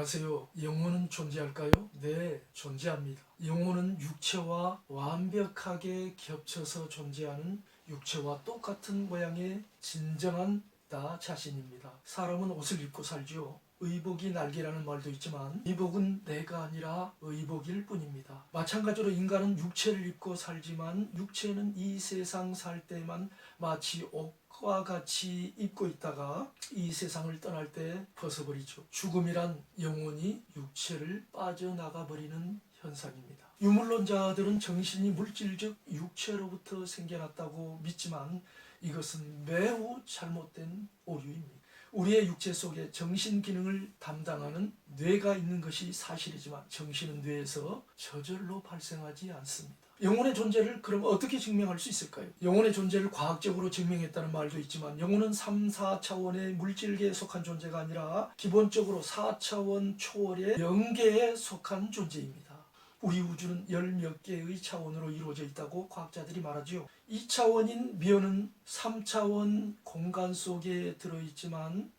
안녕하세요. 영혼은 존재할까요? 네, 존재합니다. 영혼은 육체와 완벽하게 겹쳐서 존재하는 육체와 똑같은 모양의 진정한 나 자신입니다. 사람은 옷을 입고 살지요. 의복이 날개라는 말도 있지만 의복은 내가 아니라 의복일 뿐입니다. 마찬가지로 인간은 육체를 입고 살지만 육체는 이 세상 살 때만 마치 옷과 같이 입고 있다가 이 세상을 떠날 때 벗어버리죠. 죽음이란 영혼이 육체를 빠져나가 버리는 현상입니다. 유물론자들은 정신이 물질적 육체로부터 생겨났다고 믿지만 이것은 매우 잘못된 오류입니다. 우리의 육체 속에 정신 기능을 담당하는 뇌가 있는 것이 사실이지만 정신은 뇌에서 저절로 발생하지 않습니다. 영혼의 존재를 그럼 어떻게 증명할 수 있을까요? 영혼의 존재를 과학적으로 증명했다는 말도 있지만 영혼은 3, 4차원의 물질계에 속한 존재가 아니라 기본적으로 4차원 초월의 영계에 속한 존재입니다. 우리 우주는 열 몇 개의 차원으로 이루어져 있다고 과학자들이 말하지요. 2차원인 미연은 3차원 공간 속에 들어있지만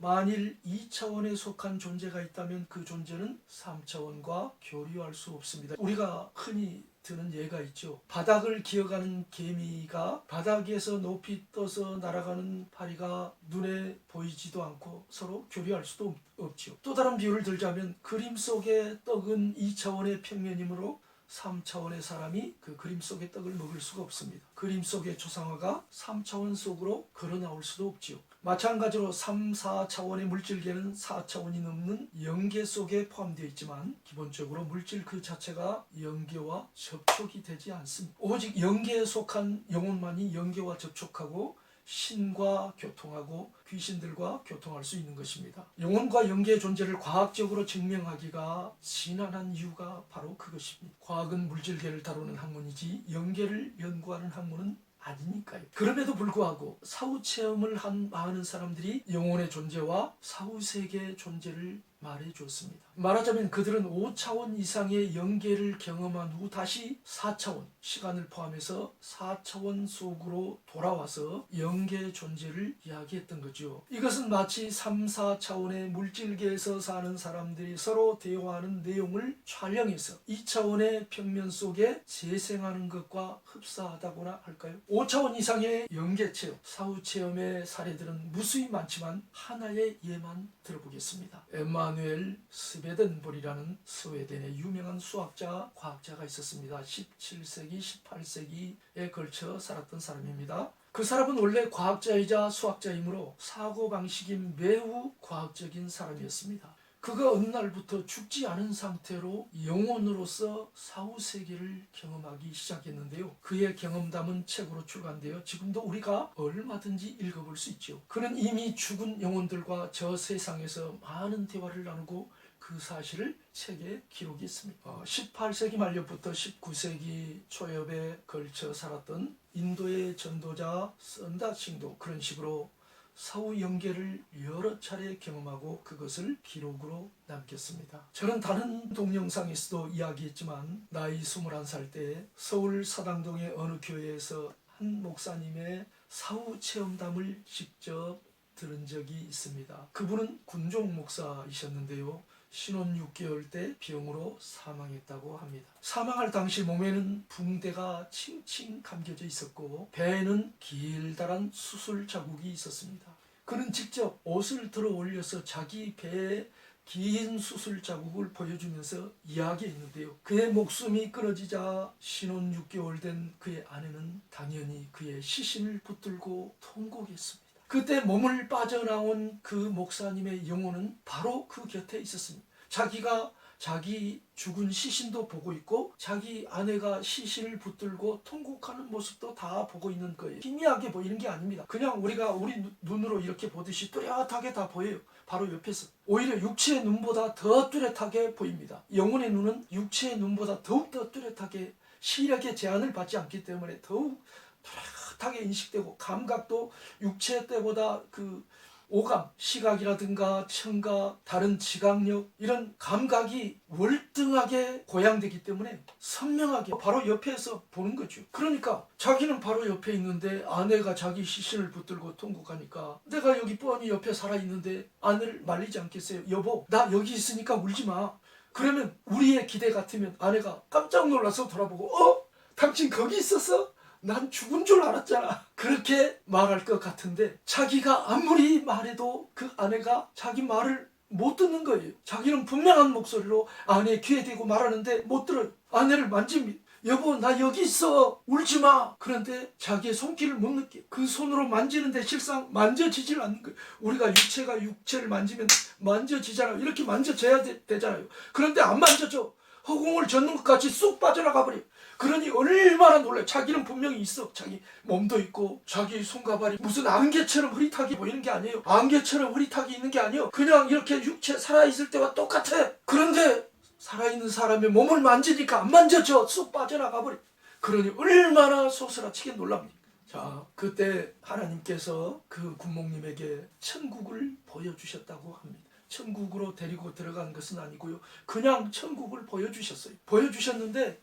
만일 2차원에 속한 존재가 있다면 그 존재는 3차원과 교류할 수 없습니다. 우리가 흔히 드는 예가 있죠. 바닥을 기어가는 개미가 바닥에서 높이 떠서 날아가는 파리가 눈에 보이지도 않고 서로 교류할 수도 없지요. 또 다른 비유를 들자면 그림 속의 떡은 2차원의 평면이므로 3차원의 사람이 그 그림 속의 떡을 먹을 수가 없습니다. 그림 속의 초상화가 3차원 속으로 걸어 나올 수도 없지요. 마찬가지로 3, 4차원의 물질계는 4차원이 넘는 영계 속에 포함되어 있지만 기본적으로 물질 그 자체가 영계와 접촉이 되지 않습니다. 오직 영계에 속한 영혼만이 영계와 접촉하고 신과 교통하고 귀신들과 교통할 수 있는 것입니다. 영혼과 영계의 존재를 과학적으로 증명하기가 지난한 이유가 바로 그것입니다. 과학은 물질계를 다루는 학문이지 영계를 연구하는 학문은 아니니까요. 그럼에도 불구하고 사후 체험을 한 많은 사람들이 영혼의 존재와 사후 세계의 존재를 말해 주었습니다. 말하자면 그들은 5차원 이상의 영계를 경험한 후 다시 4차원 시간을 포함해서 4차원 속으로 돌아와서 영계의 존재를 이야기했던 거죠. 이것은 마치 3, 4차원의 물질계에서 사는 사람들이 서로 대화하는 내용을 촬영해서 2차원의 평면 속에 재생하는 것과 흡사하다고나 할까요? 5차원 이상의 영계 체험, 사후 체험의 사례들은 무수히 많지만 하나의 예만 들어보겠습니다. 엠마누엘 스베 덴볼이라는 스웨덴의 유명한 수학자, 과학자가 있었습니다. 17세기, 18세기에 걸쳐 살았던 사람입니다. 그 사람은 원래 과학자이자 수학자이므로 사고방식이 매우 과학적인 사람이었습니다. 그가 어느 날부터 죽지 않은 상태로 영혼으로서 사후 세계를 경험하기 시작했는데요. 그의 경험담은 책으로 출간되어 지금도 우리가 얼마든지 읽어볼 수 있죠. 그는 이미 죽은 영혼들과 저 세상에서 많은 대화를 나누고 그 사실을 책에 기록했습니다. 어, 18세기 말년부터 19세기 초엽에 걸쳐 살았던 인도의 전도자 썬다싱도 그런 식으로 사후 연계를 여러 차례 경험하고 그것을 기록으로 남겼습니다. 저는 다른 동영상에서도 이야기했지만 나이 21살 때 서울 사당동의 어느 교회에서 한 목사님의 사후 체험담을 직접 들은 적이 있습니다. 그분은 군종 목사이셨는데요. 신혼 6개월 때 병으로 사망했다고 합니다. 사망할 당시 몸에는 붕대가 칭칭 감겨져 있었고 배에는 길다란 수술 자국이 있었습니다. 그는 직접 옷을 들어 올려서 자기 배에 긴 수술 자국을 보여주면서 이야기했는데요. 그의 목숨이 끊어지자 신혼 6개월 된 그의 아내는 당연히 그의 시신을 붙들고 통곡했습니다. 그때 몸을 빠져나온 그 목사님의 영혼은 바로 그 곁에 있었습니다. 자기가 자기 죽은 시신도 보고 있고 자기 아내가 시신을 붙들고 통곡하는 모습도 다 보고 있는 거예요. 희미하게 보이는 게 아닙니다. 그냥 우리가 우리 눈- 눈으로 이렇게 보듯이 뚜렷하게 다 보여요. 바로 옆에서. 오히려 육체의 눈보다 더 뚜렷하게 보입니다. 영혼의 눈은 육체의 눈보다 더욱더 뚜렷하게 시력의 제한을 받지 않기 때문에 더욱 뚜렷 하게 인식되고 감각도 육체 때보다 그 오감, 시각이라든가 청각, 다른 지각력 이런 감각이 월등하게 고양되기 때문에 선명하게 바로 옆에서 보는 거죠. 그러니까 자기는 바로 옆에 있는데 아내가 자기 시신을 붙들고 통곡하니까 내가 여기 뻔히 옆에 살아 있는데 아내를 말리지 않겠어요. 여보, 나 여기 있으니까 울지 마. 그러면 우리의 기대 같으면 아내가 깜짝 놀라서 돌아보고 어? 당신 거기 있었어? 난 죽은 줄 알았잖아. 그렇게 말할 것 같은데 자기가 아무리 말해도 그 아내가 자기 말을 못 듣는 거예요. 자기는 분명한 목소리로 아내 귀에 대고 말하는데 못 들어요. 아내를 만집니다. 여보 나 여기 있어 울지 마 그런데 자기의 손길을 못 느껴 그 손으로 만지는데 실상 만져지질 않는 거예요 우리가 육체가 육체를 만지면 만져지잖아요 이렇게 만져져야 되, 되잖아요 그런데 안 만져져 허공을 젓는 것 같이 쑥 빠져나가 버려 그러니 얼마나 놀래. 자기는 분명히 있어. 자기 몸도 있고 자기 손가발이 무슨 안개처럼 흐릿하게 보이는 게 아니에요. 안개처럼 흐릿하게 있는 게 아니에요. 그냥 이렇게 육체 살아있을 때와 똑같아. 그런데 살아있는 사람의 몸을 만지니까 안 만져져. 쑥 빠져나가 버려 그러니 얼마나 소스라치게 놀랍니까? 자 그때 하나님께서 그 군목님에게 천국을 보여주셨다고 합니다. 천국으로 데리고 들어간 것은 아니고요. 그냥 천국을 보여주셨어요. 보여주셨는데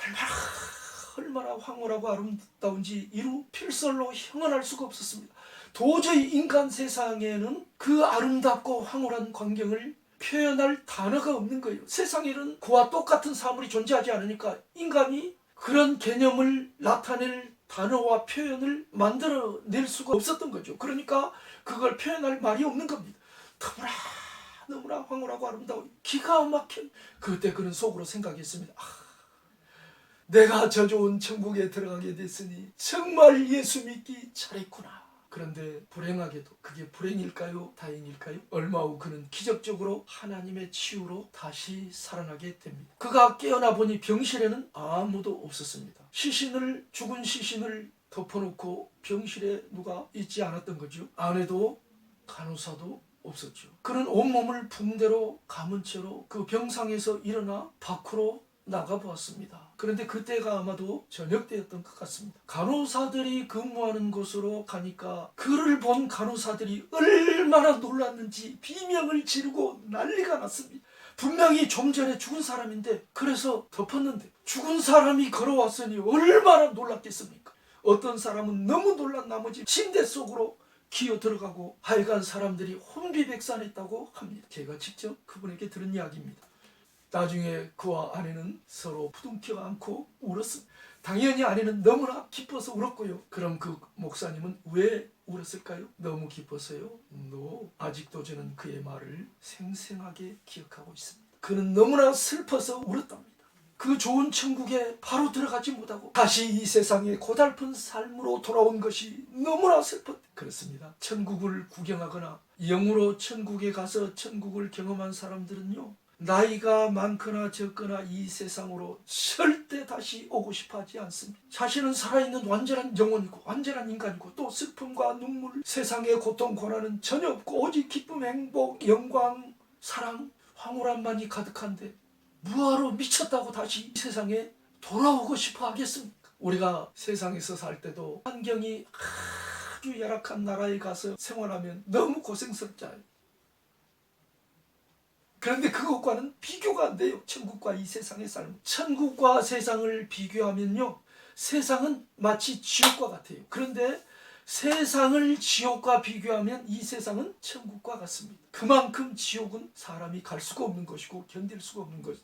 얼마나 얼마나 황홀하고 아름다운지 이루 필설로 형언할 수가 없었습니다. 도저히 인간 세상에는 그 아름답고 황홀한 광경을 표현할 단어가 없는 거예요. 세상에는 그와 똑같은 사물이 존재하지 않으니까 인간이 그런 개념을 나타낼 단어와 표현을 만들어낼 수가 없었던 거죠. 그러니까 그걸 표현할 말이 없는 겁니다. 너무나 너무나 황홀하고 아름다워 기가 막혀. 그때 그는 속으로 생각했습니다. 아, 내가 저 좋은 천국에 들어가게 됐으니 정말 예수 믿기 잘했구나. 그런데 불행하게도 그게 불행일까요? 다행일까요? 얼마 후 그는 기적적으로 하나님의 치유로 다시 살아나게 됩니다. 그가 깨어나 보니 병실에는 아무도 없었습니다. 시신을 죽은 시신을 덮어놓고 병실에 누가 있지 않았던 거죠. 아내도 간호사도 없었죠. 그는 온몸을 붕대로 감은 채로 그 병상에서 일어나 밖으로 나가 보았습니다. 그런데 그때가 아마도 저녁 때였던 것 같습니다. 간호사들이 근무하는 곳으로 가니까 그를 본 간호사들이 얼마나 놀랐는지 비명을 지르고 난리가 났습니다. 분명히 좀 전에 죽은 사람인데 그래서 덮었는데 죽은 사람이 걸어왔으니 얼마나 놀랐겠습니까? 어떤 사람은 너무 놀란 나머지 침대 속으로 기어 들어가고 하여간 사람들이 혼비백산했다고 합니다. 제가 직접 그분에게 들은 이야기입니다. 나중에 그와 아내는 서로 부둥켜 안고 울었습니다. 당연히 아내는 너무나 기뻐서 울었고요. 그럼 그 목사님은 왜 울었을까요? 너무 기뻐서요? 노. 아직도 저는 그의 말을 생생하게 기억하고 있습니다. 그는 너무나 슬퍼서 울었답니다. 그 좋은 천국에 바로 들어가지 못하고 다시 이 세상에 고달픈 삶으로 돌아온 것이 너무나 슬펐 그렇습니다. 천국을 구경하거나 영으로 천국에 가서 천국을 경험한 사람들은요. 나이가 많거나 적거나 이 세상으로 절대 다시 오고 싶어 하지 않습니다. 자신은 살아있는 완전한 영혼이고 완전한 인간이고 또 슬픔과 눈물, 세상의 고통, 고난은 전혀 없고 오직 기쁨, 행복, 영광, 사랑, 황홀함만이 가득한데 무화로 미쳤다고 다시 이 세상에 돌아오고 싶어 하겠습니까? 우리가 세상에서 살 때도 환경이 아주 열악한 나라에 가서 생활하면 너무 고생스럽잖아요. 그런데 그것과는 비교가 안 돼요. 천국과 이 세상의 삶. 천국과 세상을 비교하면요. 세상은 마치 지옥과 같아요. 그런데 세상을 지옥과 비교하면 이 세상은 천국과 같습니다. 그만큼 지옥은 사람이 갈 수가 없는 것이고 견딜 수가 없는 것.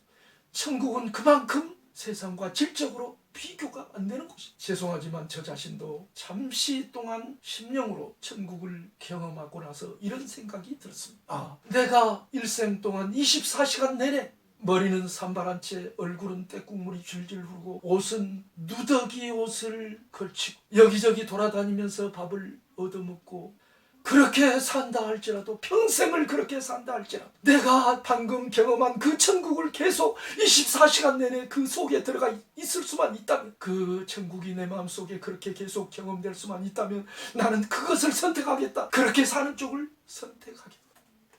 천국은 그만큼 세상과 질적으로 비교가 안 되는 것이. 죄송하지만 저 자신도 잠시 동안 심령으로 천국을 경험하고 나서 이런 생각이 들었습니다. 아, 내가 일생 동안 24시간 내내 머리는 산발한 채 얼굴은 때국물이 줄줄 흐르고 옷은 누더기 옷을 걸치고 여기저기 돌아다니면서 밥을 얻어먹고 그렇게 산다 할지라도 평생을 그렇게 산다 할지라도 내가 방금 경험한 그 천국을 계속 24시간 내내 그 속에 들어가 있을 수만 있다면 그 천국이 내 마음속에 그렇게 계속 경험될 수만 있다면 나는 그것을 선택하겠다. 그렇게 사는 쪽을 선택하겠다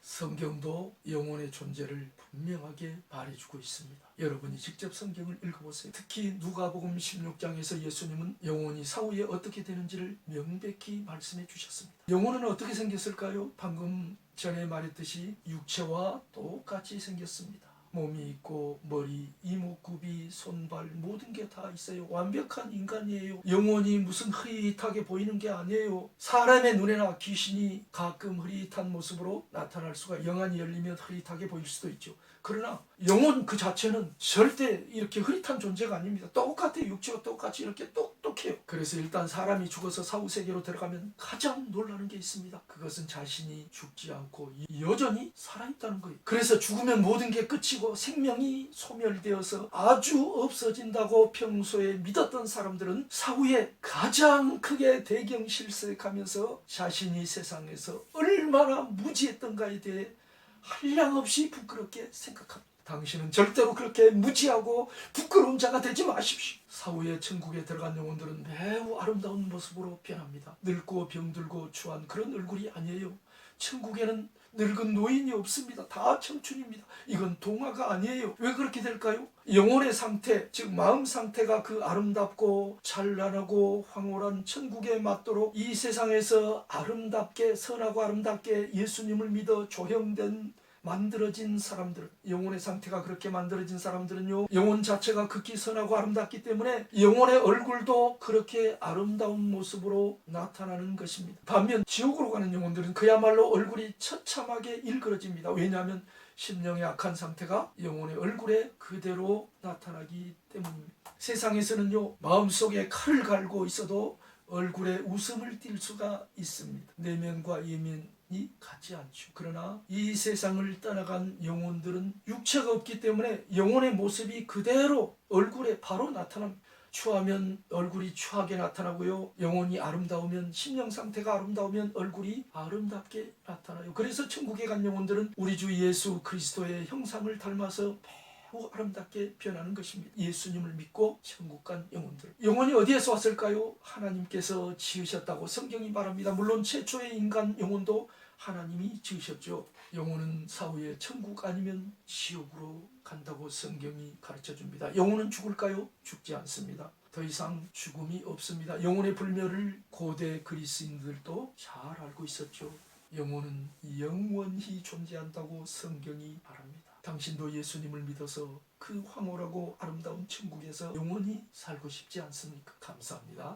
성경도 영혼의 존재를 분명하게 말해주고 있습니다. 여러분이 직접 성경을 읽어보세요. 특히 누가복음 16장에서 예수님은 영혼이 사후에 어떻게 되는지를 명백히 말씀해 주셨습니다. 영혼은 어떻게 생겼을까요? 방금 전에 말했듯이 육체와 똑같이 생겼습니다. 몸이 있고 머리, 이목구비, 손발 모든 게 다 있어요. 완벽한 인간이에요. 영혼이 무슨 흐릿하게 보이는 게 아니에요. 사람의 눈에나 귀신이 가끔 흐릿한 모습으로 나타날 수가 영안이 열리면 흐릿하게 보일 수도 있죠. 그러나 영혼 그 자체는 절대 이렇게 흐릿한 존재가 아닙니다. 똑같아요. 육체와 똑같이 이렇게 똑 똑해요. 그래서 일단 사람이 죽어서 사후 세계로 들어가면 가장 놀라는 게 있습니다. 그것은 자신이 죽지 않고 여전히 살아있다는 거예요. 그래서 죽으면 모든 게 끝이고 생명이 소멸되어서 아주 없어진다고 평소에 믿었던 사람들은 사후에 가장 크게 대경실색하면서 자신이 세상에서 얼마나 무지했던가에 대해 한량없이 부끄럽게 생각합니다. 당신은 절대로 그렇게 무지하고 부끄러운 자가 되지 마십시오. 사후에 천국에 들어간 영혼들은 매우 아름다운 모습으로 변합니다. 늙고 병들고 추한 그런 얼굴이 아니에요. 천국에는 늙은 노인이 없습니다. 다 청춘입니다. 이건 동화가 아니에요. 왜 그렇게 될까요? 영혼의 상태, 즉 마음 상태가 그 아름답고 찬란하고 황홀한 천국에 맞도록 이 세상에서 아름답게 선하고 아름답게 예수님을 믿어 조형된 만들어진 사람들은 영혼의 상태가 그렇게 만들어진 사람들은요 영혼 자체가 극히 선하고 아름답기 때문에 영혼의 얼굴도 그렇게 아름다운 모습으로 나타나는 것입니다. 반면 지옥으로 가는 영혼들은 그야말로 얼굴이 처참하게 일그러집니다. 왜냐하면 심령의 악한 상태가 영혼의 얼굴에 그대로 나타나기 때문입니다. 세상에서는요 마음속에 칼을 갈고 있어도 얼굴에 웃음을 띌 수가 있습니다. 내면과 예면 이 같지 않죠. 그러나 이 세상을 떠나간 영혼들은 육체가 없기 때문에 영혼의 모습이 그대로 얼굴에 바로 나타납니다. 추하면 얼굴이 추하게 나타나고요. 영혼이 아름다우면 심령 상태가 아름다우면 얼굴이 아름답게 나타나요. 그래서 천국에 간 영혼들은 우리 주 예수 그리스도의 형상을 닮아서 매우 아름답게 변하는 것입니다. 예수님을 믿고 천국 간 영혼들. 영혼이 어디에서 왔을까요? 하나님께서 지으셨다고 성경이 말합니다. 물론 최초의 인간 영혼도 하나님이 지으셨죠. 영혼은 사후에 천국 아니면 지옥으로 간다고 성경이 가르쳐 줍니다. 영혼은 죽을까요? 죽지 않습니다. 더 이상 죽음이 없습니다. 영혼의 불멸을 고대 그리스인들도 잘 알고 있었죠. 영혼은 영원히 존재한다고 성경이 말합니다. 당신도 예수님을 믿어서 그 황홀하고 아름다운 천국에서 영원히 살고 싶지 않습니까? 감사합니다.